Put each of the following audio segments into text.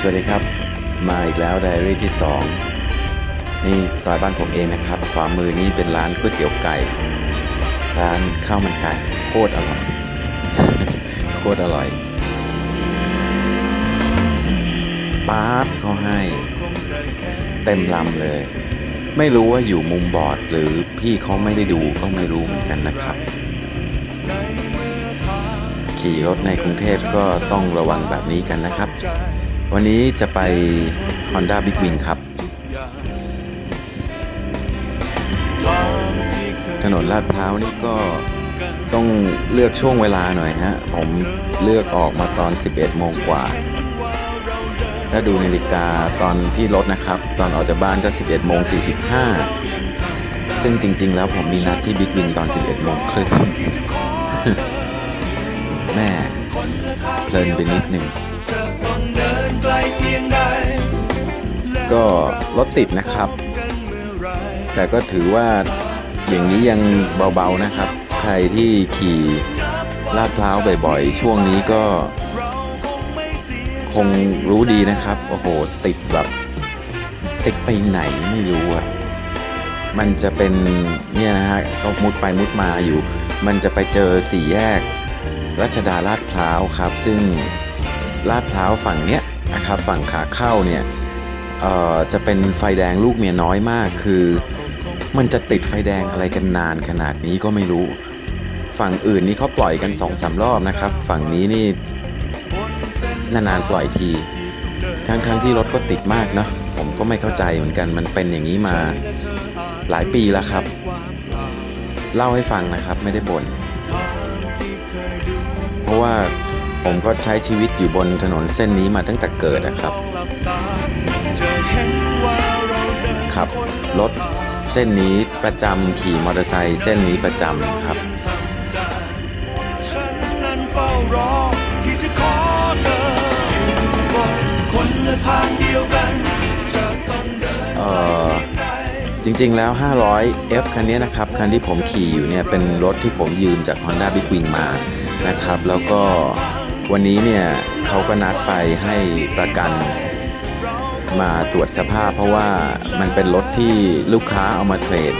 สวัสดีครับ มาอีกแล้วไดอารี่ที่ 2 นี่ซอยบ้านผมเองนะครับขวามือนี้เป็นร้านก๋วยเตี๋ยวไก่ ร้านข้าวมันไก่โคตรอร่อย โคตรอร่อยป๊าบเขาให้ เต็มลำเลย ไม่รู้ว่าอยู่มุมบอร์ดหรือพี่เขาไม่ได้ดูก็ไม่รู้เหมือนกันนะครับ ขี่รถในกรุงเทพก็ต้องระวังแบบนี้กันนะครับ วันนี้จะไป Honda Big Wing ครับ ถนนลาดพร้าวนี่ก็ต้องเลือกช่วงเวลาหน่อยฮะ ผมเลือกออกมาตอน 11 โมงกว่า ถ้าดูนาฬิกาตอนที่รถนะครับ ตอนออกจากบ้านก็ 11 โมง 45 ซึ่งจริง ๆ แล้วผมมีนัดที่ Big Wing ตอน 11 โมงครึ่ง แม่เพลินไปนิดหนึ่ง ก็รถติดนะครับ แต่ก็ถือว่าอย่างนี้ยังเบาๆนะครับ ใครที่ขี่ลาดพร้าวบ่อยๆ ช่วงนี้ก็ คงรู้ดีนะครับ โอ้โห ติดแบบติดไปไหนไม่รู้อะมันจะเป็นเนี่ยนะฮะก็มุดไปมุดมาอยู่ มันจะไปเจอสี่แยก รัชดาลาดพร้าวครับ ซึ่งลาดพร้าวฝั่งเนี้ยนะครับฝั่งขาเข้าเนี่ยจะเป็นไฟแดงลูกเมียน้อยมาก คือมันจะติดไฟแดงอะไรกันนานขนาดนี้ก็ไม่รู้ ฝั่งอื่นนี่เขาปล่อยกันสองสามรอบนะครับ ฝั่งนี้นี่นานๆปล่อยที ทั้งๆทที่รถก็ติดมากเนาะผมก็ไม่เข้าใจเหมือนกันมันเป็นอย่างนี้มาหลายปีแล้วครับ เล่าให้ฟังนะครับไม่ได้บ่น ราะว่าผมก็ใช้ชีวิตอยู่บนถนนเส้นนี้มาตั้งแต่เกิดนะครับขับรถเส้นนี้ประจำขี่มอเตอร์ไซค์เส้นนี้ประจำครับเอจะขอเธออยู่บนคนละทางเดียวกันจะต้องเอ่อจริงๆแล้ว 500 F คันนี้นะครับ คันที่ผมขี่อยู่เนี่ย เป็นรถที่ผมยืมจาก Honda Big Wing มา นะครับ แล้วก็วันนี้เนี่ยเขาก็นัดไปให้ประกันมาตรวจสภาพ เพราะว่ามันเป็นรถที่ลูกค้าเอามาเทรด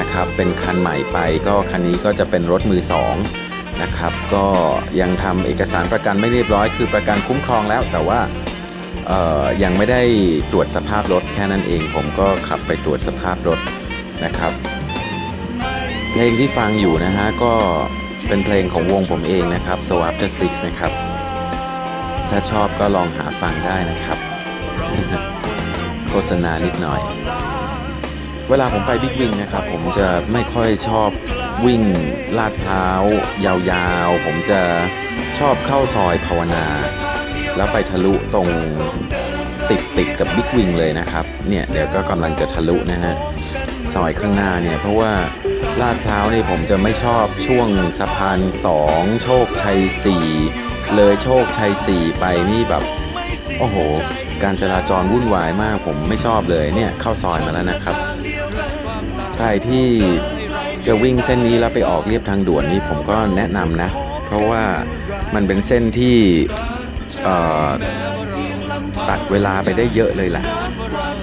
นะครับ เป็นคันใหม่ไปก็คันนี้ก็จะเป็นรถมือสองนะครับ ก็ยังทำเอกสารประกันไม่เรียบร้อย คือประกันคุ้มครองแล้ว แต่ว่าเออยังไม่ได้ตรวจสภาพรถแค่นั้นเอง ผมก็ขับไปตรวจสภาพรถนะครับเพลงที่ฟังอยู่นะฮะก็ เป็นเพลงของวงผมเองนะครับ So After Six นะครับ ถ้าชอบก็ลองหาฟังได้นะครับ โฆษณานิดหน่อย เวลาผมไปบิ๊กวิงนะครับ ผมจะไม่ค่อยชอบวิ่งลาดพร้ายาวๆ ผมจะชอบเข้าซอยภาวนา แล้วไปทะลุตรงติดติดกับบิ๊กวิงเลยนะครับ เนี่ยเดี๋ยวก็กำลังจะทะลุนะฮะ ซอยข้างหน้าเนี่ยเพราะว่า ลาดพร้าวนี่ผมจะไม่ชอบช่วงสะพาน2โชคชัย4เลยโชคชัย4ไปนี่แบบ โอ้โห การจราจรวุ่นวายมากผมไม่ชอบเลยเนี่ยเข้าซอยมาแล้วนะครับใครที่จะวิ่งเส้นนี้แล้วไปออกเรียบทางด่วนนี่ผมก็แนะนำนะ เพราะว่ามันเป็นเส้นที่ตัดเวลาไปได้เยอะเลยแหละ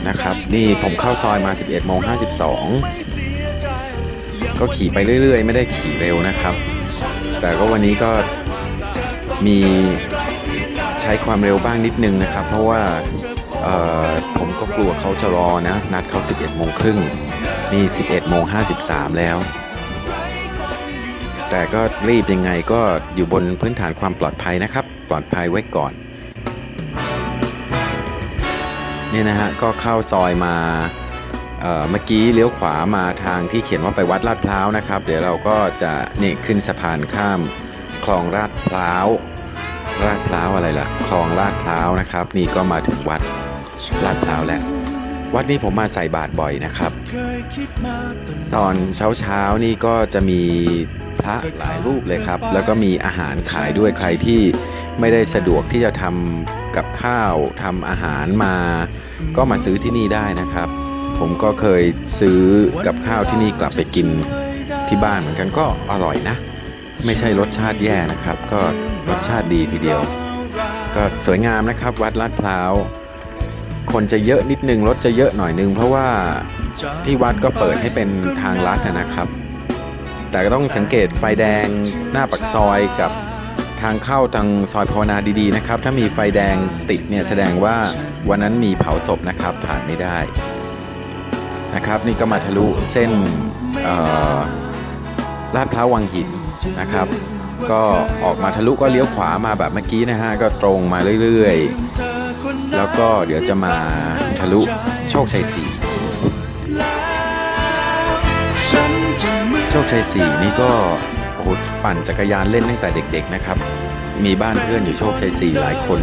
นะครับ นี่ผมเข้าซอยมา 11โมง52 ก็ขี่ไปเรื่อย ๆ ไม่ได้ขี่เร็วนะครับ แต่ก็วันนี้ก็มีใช้ความเร็วบ้างนิดนึงนะครับ เพราะว่าผมก็กลัวเขาจะรอนะ นัดเขา 11โมงครึ่งนี่ 11โมง53 แล้ว แต่ก็รีบยังไงก็อยู่บนพื้นฐานความปลอดภัยนะครับ ปลอดภัยไว้ก่อนเนี่ยนะฮะก็เข้าซอยมา เมื่อกี้เลี้ยวขวามาทางที่เขียนว่าไปวัดลาดพร้าวนะครับ เดี๋ยวเราก็จะนี่ขึ้นสะพานข้ามคลองลาดพร้าวลาดพร้าวอะไรล่ะ คลองลาดพร้าวนะครับ นี่ก็มาถึงวัดลาดพร้าวแล้ววัดนี้ผมมาใส่บาตรบ่อยนะครับ ตอนเช้าเช้านี่ก็จะมีพระหลายรูปเลยครับ แล้วก็มีอาหารขายด้วยใครที่ไม่ได้สะดวกที่จะทำกับข้าวทำอาหารมา ก็มาซื้อที่นี่ได้นะครับ ผมก็เคยซื้อกับข้าวที่นี่กลับไปกินที่บ้านเหมือนกันก็อร่อยนะ ไม่ใช่รสชาติแย่นะครับ ก็รสชาติดีทีเดียว ก็สวยงามนะครับวัดลาดพร้าวคนจะเยอะนิดนึงรถจะเยอะหน่อยนึง เพราะว่าที่วัดก็เปิดให้เป็นทางลัดนะครับ แต่ก็ต้องสังเกตไฟแดงหน้าปักซอยกับทางเข้าทางซอยภาวนาดีๆนะครับ ถ้ามีไฟแดงติดเนี่ยแสดงว่าวันนั้นมีเผาศพนะครับผ่านไม่ได้ นะครับ นี่ก็มาทะลุเส้นลาดพร้าววังหินนะครับ ก็ออกมาทะลุก็เลี้ยวขวามาแบบเมื่อกี้นะฮะก็ตรงมาเรื่อยๆ แล้วก็เดี๋ยวจะมาทะลุโชคชัยสี่โชคชัยสี่นี่ก็โอ้โหปั่นจักรยานเล่นตั้งแต่เด็ก ๆนะครับ มีบ้านเพื่อนอยู่โชคชัยสี่หลายคน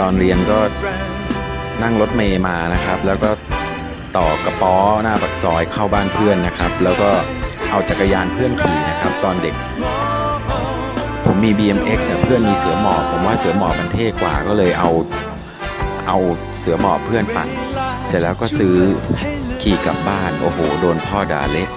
ตอนเรียนก็นั่งรถเมย์มานะครับ แล้วก็ ต่อกระป๋อหน้าปากซอยเข้าบ้านเพื่อนนะครับ แล้วก็เอาจักรยานเพื่อนขี่นะครับ ตอนเด็ก ผมมี BMX เนี่ยเพื่อนมีเสือหมอบผมว่าเสือหมอบมันเท่กว่าก็เลยเอาเอาเสือหมอบเพื่อนปั่นเสร็จแล้วก็ซื้อขี่กลับบ้านโอ้โห โดนพ่อด่าเละ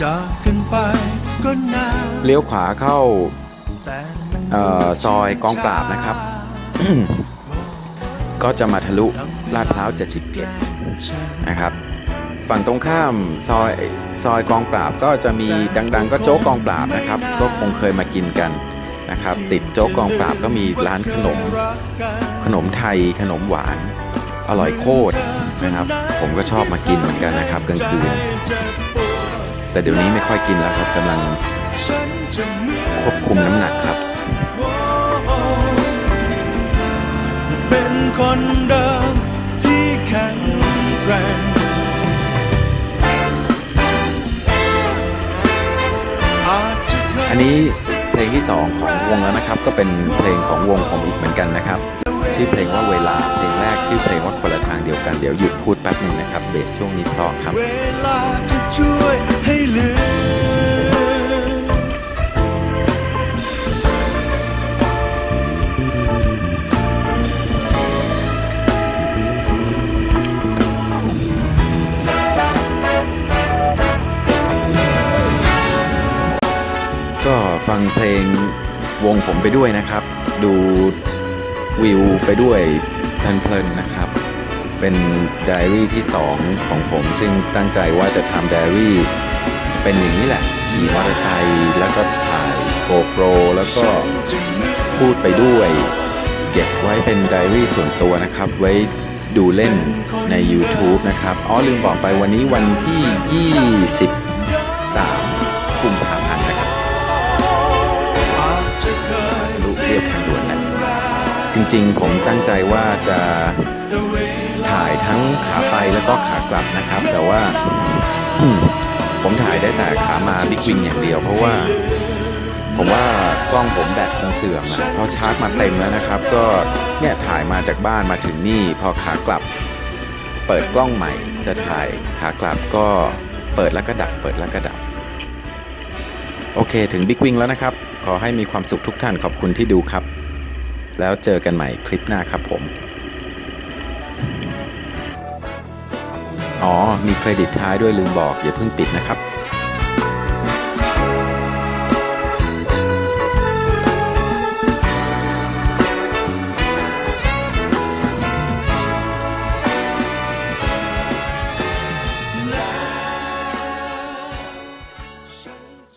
จากกันไปก็นานเลี้ยวขวาเข้าแต่มันเอ่อซอยกองปราบนะครับ ก็จะมาทะลุลาดพร้าว71นะครับ ฝั่งตรงข้ามซอยซอยกองปราบก็จะมีดัง ๆ ก็โจ๊กกองปราบนะครับ ก็คงเคยมากินกันนะครับ ติดโจ๊กกองปราบก็มีร้านขนม ขนมไทยขนมหวานอร่อยโคตรนะครับ ผมก็ชอบมากินเหมือนกันนะครับกลางคืน แต่เดี๋ยวนี้ไม่ค่อยกินแล้วครับกำลังฉันจะไม่ควบคุมน้ำหนักครับเป็นคนเดิมที่แข็งแรงอาจจะเคยอันนี้เพลงที่ 2 ของวงแล้วนะครับ ก็เป็นเพลงของวงผมอีกเหมือนกันนะครับ ชื่อเพลงว่าเวลาเพลงแรกชื่อเพลงว่าคนละทางเดียวกันเดี๋ยวหยุดพูดแป๊บหนึ่งนะครับ เบสช่วงนี้เพราะครับ เวลาจะช่วยให้ลืมก็ฟังเพลงวงผมไปด้วยนะครับ ดูวิวไปด้วยเพลินๆนะครับ เป็นไดอารี่ที่ 2 ของผม ซึ่งตั้งใจว่าจะทำไดอารี่ เป็นอย่างนี้แหละขี่มอเตอร์ไซค์แล้วก็ถ่ายโกโปรแล้วก็พูดไปด้วย เก็บไว้เป็นไดอารี่ส่วนตัวนะครับ ไว้ดูเล่นใน YouTube นะครับ อ๋อลืมบอกไปวันนี้วันที่ 23กุมภาพันธ์นะครับอาจจะเคยทะลุเรียบทางด่วนแหละจริงๆ ผมตั้งใจว่าจะ แต่เวลาถ่ายทั้งขาไปแล้วก็ขากลับนะครับ แต่ว่าผมถ่ายได้แต่ขามาบิ๊กวิงอย่างเดียว เพราะว่า ผมว่ากล้องผมแบตคงเสื่อมอะเพราะชาร์จมาเต็มแล้วนะครับ ก็เนี่ยถ่ายมาจากบ้านมาถึงนี่ พอขากลับ เปิดกล้องใหม่ จะถ่ายขากลับก็เปิดแล้วก็ดับ เปิดแล้วก็ดับ โอเคถึงบิ๊กวิงแล้วนะครับ ขอให้มีความสุขทุกท่านขอบคุณที่ดูครับ แล้วเจอกันใหม่คลิปหน้าครับผม อ๋อ มีเครดิตท้ายด้วยลืมบอกอย่าเพิ่งปิดนะครับ